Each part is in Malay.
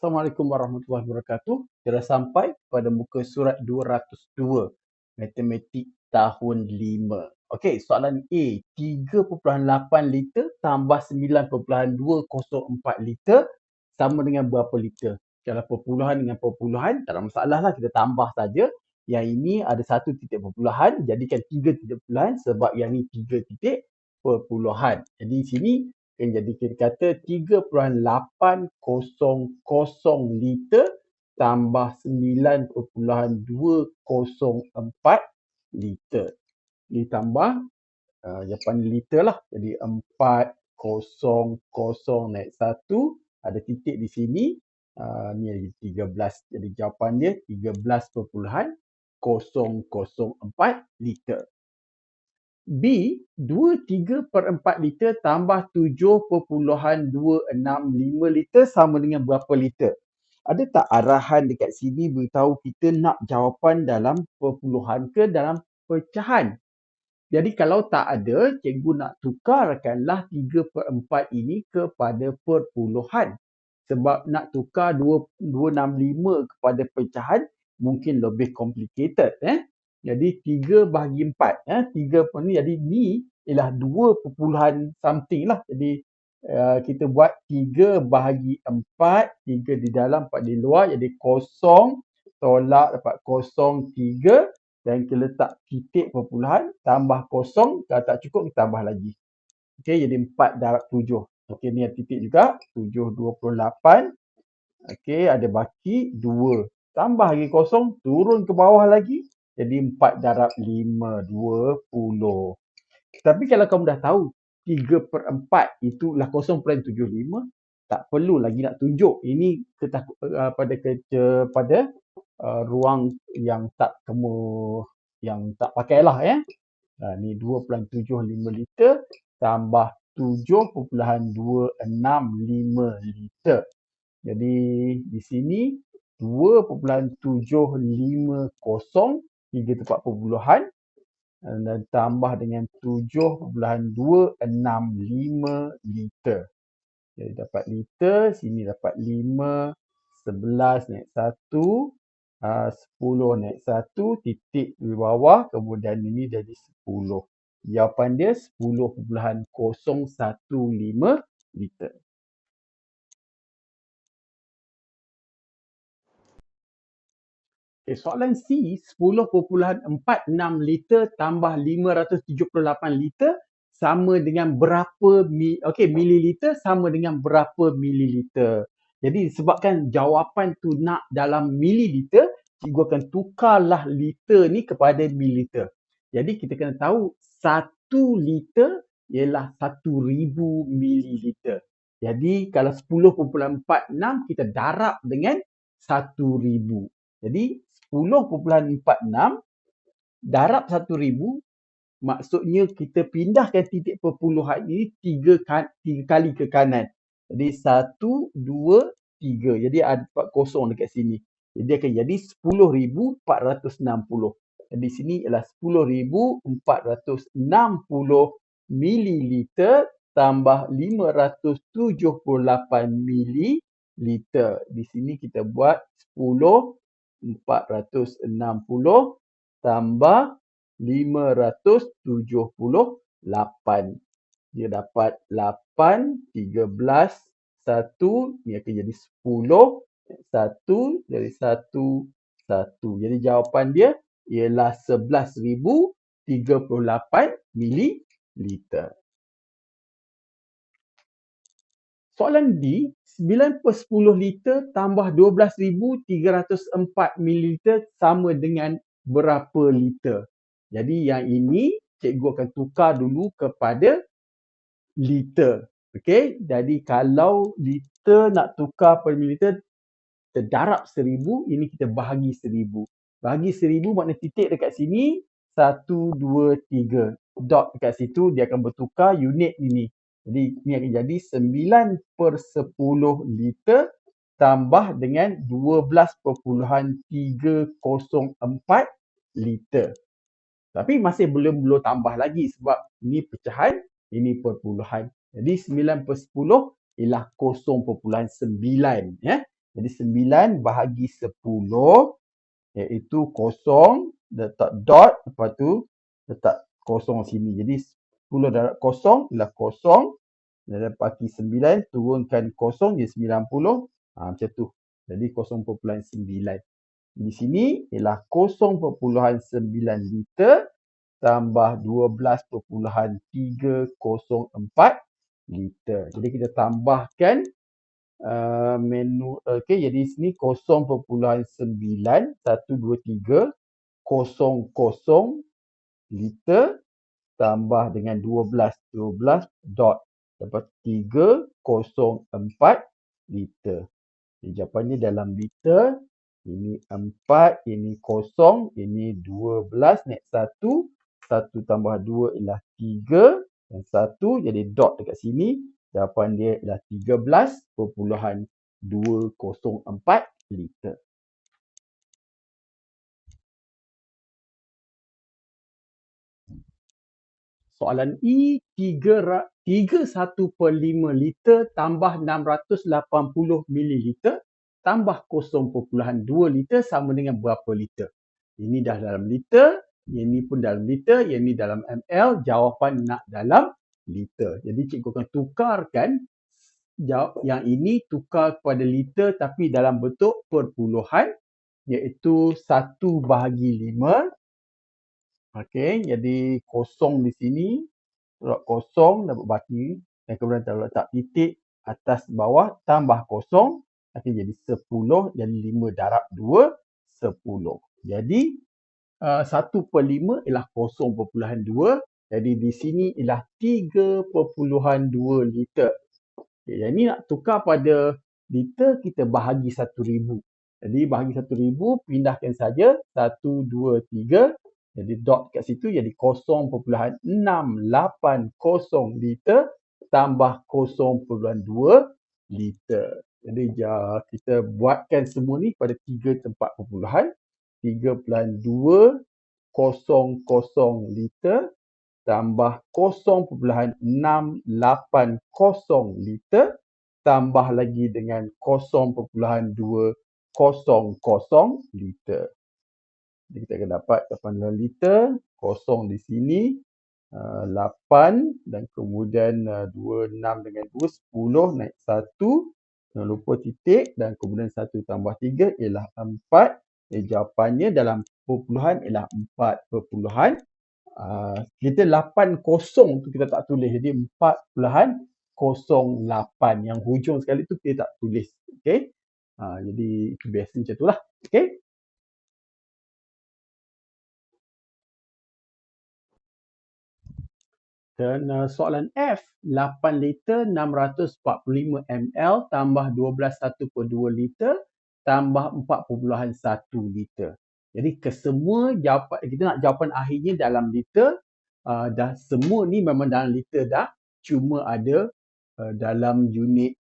Assalamualaikum warahmatullahi wabarakatuh. Kita dah sampai pada muka surat 202. Matematik tahun 5. Okey, soalan A. 3.8 liter tambah 9.204 liter sama dengan berapa liter? Kalau perpuluhan dengan perpuluhan, tak ada masalah lah. Kita tambah saja. Yang ini ada satu titik perpuluhan. Jadikan tiga titik perpuluhan sebab yang ini tiga titik perpuluhan. Jadi sini akan jadi kita kata 3.800 liter tambah 9.204 liter. Ditambah uh, jawapan liter lah. Jadi 400 naik 1 ada titik di sini. Uh, ni lagi 13. Jadi jawapan dia 13.004 liter. B, 2 3 per 4 liter tambah 7.265 liter sama dengan berapa liter? Ada tak arahan dekat sini beritahu kita nak jawapan dalam perpuluhan ke dalam pecahan? Jadi kalau tak ada, cikgu nak tukarkanlah 3 per 4 ini kepada perpuluhan. Sebab nak tukar 265 kepada pecahan mungkin lebih complicated. Eh? Jadi 3 bahagi 4. Eh? 3 per ni, jadi ni ialah 2 perpuluhan something lah. Jadi uh, kita buat 3 bahagi 4. 3 di dalam, 4 di luar. Jadi kosong. Tolak dapat kosong 3. Dan kita letak titik perpuluhan. Tambah kosong. Kalau tak cukup, kita tambah lagi. Okey, jadi 4 darab 7. Okey, ni titik juga. 7, 28. Okey, ada baki 2. Tambah lagi kosong. Turun ke bawah lagi. Jadi 4 darab 5, 20. Tapi kalau kamu dah tahu 3 per 4 itulah 0.75, tak perlu lagi nak tunjuk. Ini ketakut, uh, pada kerja pada uh, ruang yang tak kamu yang tak pakailah ya. Uh, ni 2.75 liter tambah 7.265 liter. Jadi di sini 2.750 tiga tempat perpuluhan dan tambah dengan 7.265 liter. Jadi dapat liter, sini dapat 5, 11 naik 1, uh, 10 naik 1, titik di bawah, kemudian ini jadi 10. Jawapan dia 10.015 liter. Okay, soalan C, 10.46 liter tambah 578 liter sama dengan berapa mi, okay, mililiter sama dengan berapa mililiter. Jadi sebabkan jawapan tu nak dalam mililiter, cikgu akan tukarlah liter ni kepada mililiter. Jadi kita kena tahu 1 liter ialah 1000 mililiter. Jadi kalau 10.46 kita darab dengan 1000. Jadi 10.46 darab 1000 maksudnya kita pindahkan titik perpuluhan ini tiga, tiga kali ke kanan. Jadi 1, 2, 3. Jadi ada kosong dekat sini. Jadi akan jadi 10,460. Jadi sini ialah 10,460 mililiter tambah 578 mililiter. Di sini kita buat 10 460 tambah 578. Dia dapat 8, 13, 1. Ni akan jadi 10. 1 dari 1, 1. Jadi jawapan dia ialah 11,038 mililiter. Soalan D, 9 per 10 liter tambah 12,304 mililiter sama dengan berapa liter? Jadi yang ini cikgu akan tukar dulu kepada liter. Okey, jadi kalau liter nak tukar per mililiter, kita darab 1000, ini kita bahagi 1000. Bahagi 1000 makna titik dekat sini, 1, 2, 3. Dot dekat situ, dia akan bertukar unit ini. Jadi ni akan jadi 9 per 10 liter tambah dengan 12.304 liter. Tapi masih belum belum tambah lagi sebab ni pecahan, ini perpuluhan. Jadi 9 per 10 ialah 0.9. Ya. Jadi 9 bahagi 10 iaitu kosong, letak dot, lepas tu letak kosong sini. Jadi 10 darab kosong ialah kosong. Dan bagi 9 turunkan kosong jadi 90. Ha, macam tu. Jadi 0.9. Di sini ialah 0.9 liter tambah 12.304 liter. Jadi kita tambahkan uh, menu okey jadi sini 0.9 123 00 liter tambah dengan 12 12 dot dapat 304 liter. Jadi jawapannya dalam liter ini 4, ini kosong, ini 12 naik 1, 1 tambah 2 ialah 3 dan 1 jadi dot dekat sini. Jawapan dia ialah 13.204 liter. Soalan E, 3, 1 per 5 liter tambah 680 mililiter tambah 0.2 liter sama dengan berapa liter? Ini dah dalam liter, ini pun dalam liter, yang ini dalam ml, jawapan nak dalam liter. Jadi cikgu akan tukarkan yang ini tukar kepada liter tapi dalam bentuk perpuluhan iaitu 1 bahagi 5 Okey, jadi kosong di sini. Surat kosong dapat baki. Dan kemudian kita letak titik atas bawah tambah kosong. Nanti jadi 10 dan 5 darab 2, 10. Jadi uh, 1 per 5 ialah 0.2. Jadi di sini ialah 3.2 liter. Okay, yang ini nak tukar pada liter kita bahagi 1000. Jadi bahagi 1000 pindahkan saja 1, 2, 3. Jadi dot kat situ jadi 0.680 liter tambah 0.2 liter. Jadi kita buatkan semua ni pada tiga tempat perpuluhan. 3.200 liter tambah 0.680 liter tambah lagi dengan 0.200 liter. Jadi kita akan dapat 8 liter, kosong di sini, uh, 8 dan kemudian uh, 26 dengan 2, 10 naik 1. Jangan lupa titik dan kemudian 1 tambah 3 ialah 4. Eh, jawapannya dalam perpuluhan ialah 4 perpuluhan. Uh, kita 8 kosong tu kita tak tulis. Jadi 4 puluhan 08 yang hujung sekali tu kita tak tulis. Okay. Uh, jadi biasa macam tu lah. Okay. Dan uh, soalan F, 8 liter 645 ml tambah 12 1 per 2 liter tambah 4.1 liter. Jadi kesemua jawapan kita nak jawapan akhirnya dalam liter uh, dah semua ni memang dalam liter dah cuma ada uh, dalam unit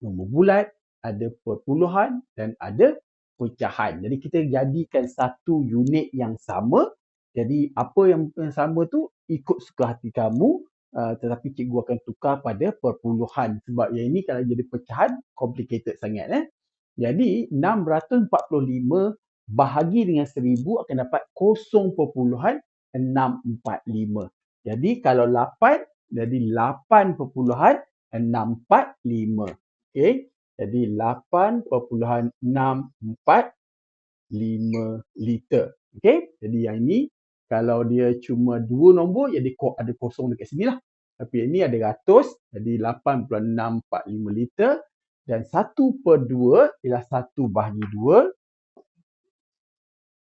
nombor bulat, ada perpuluhan dan ada pecahan. Jadi kita jadikan satu unit yang sama. Jadi apa yang sama tu ikut suka hati kamu uh, tetapi cikgu akan tukar pada perpuluhan sebab yang ini kalau jadi pecahan complicated sangat eh. Jadi 645 bahagi dengan 1000 akan dapat 0.645. Jadi kalau 8 jadi 8.645. Okey. Jadi 8.645 liter. Okey. Jadi yang ini kalau dia cuma dua nombor jadi ada kosong dekat sini lah. Tapi ini ada ratus jadi 8.645 liter. Dan 1 per 2 ialah 1 bahagi 2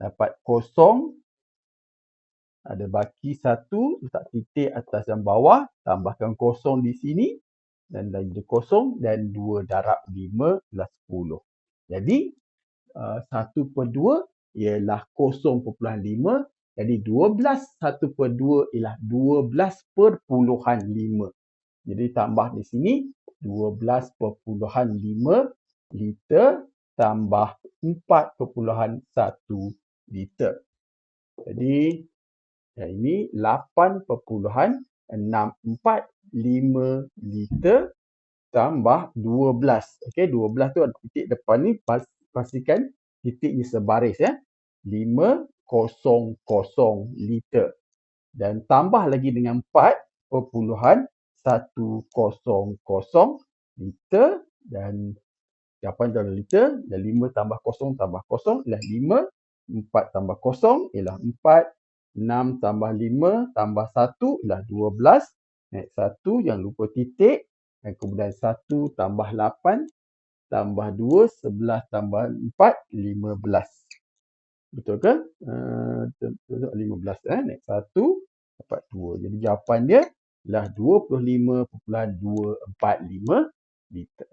dapat kosong. Ada baki 1 letak titik atas dan bawah. Tambahkan kosong di sini. Dan lagi kosong dan 2 darab 5 ialah 10. Jadi uh, 1 per 2 ialah 0.5 jadi 12 1 per 2 ialah 12 per puluhan 5. Jadi tambah di sini 12 per puluhan 5 liter tambah 4 per puluhan 1 liter. Jadi ya ini 8 per puluhan 645 liter tambah 12. Okey, 12 tu ada titik depan ni pas, pastikan titiknya sebaris ya. 500 liter. Dan tambah lagi dengan 4.100 liter dan jawapan dalam liter dan 5 tambah 0 tambah 0 ialah 5 4 tambah 0 ialah 4 6 tambah 5 tambah 1 ialah 12 naik 1 jangan lupa titik. Dan kemudian 1 tambah 8 tambah 2 11 tambah 4 15 betul ke? Uh, 15 eh naik 1 dapat 2 jadi jawapan dia ialah 25.245 liter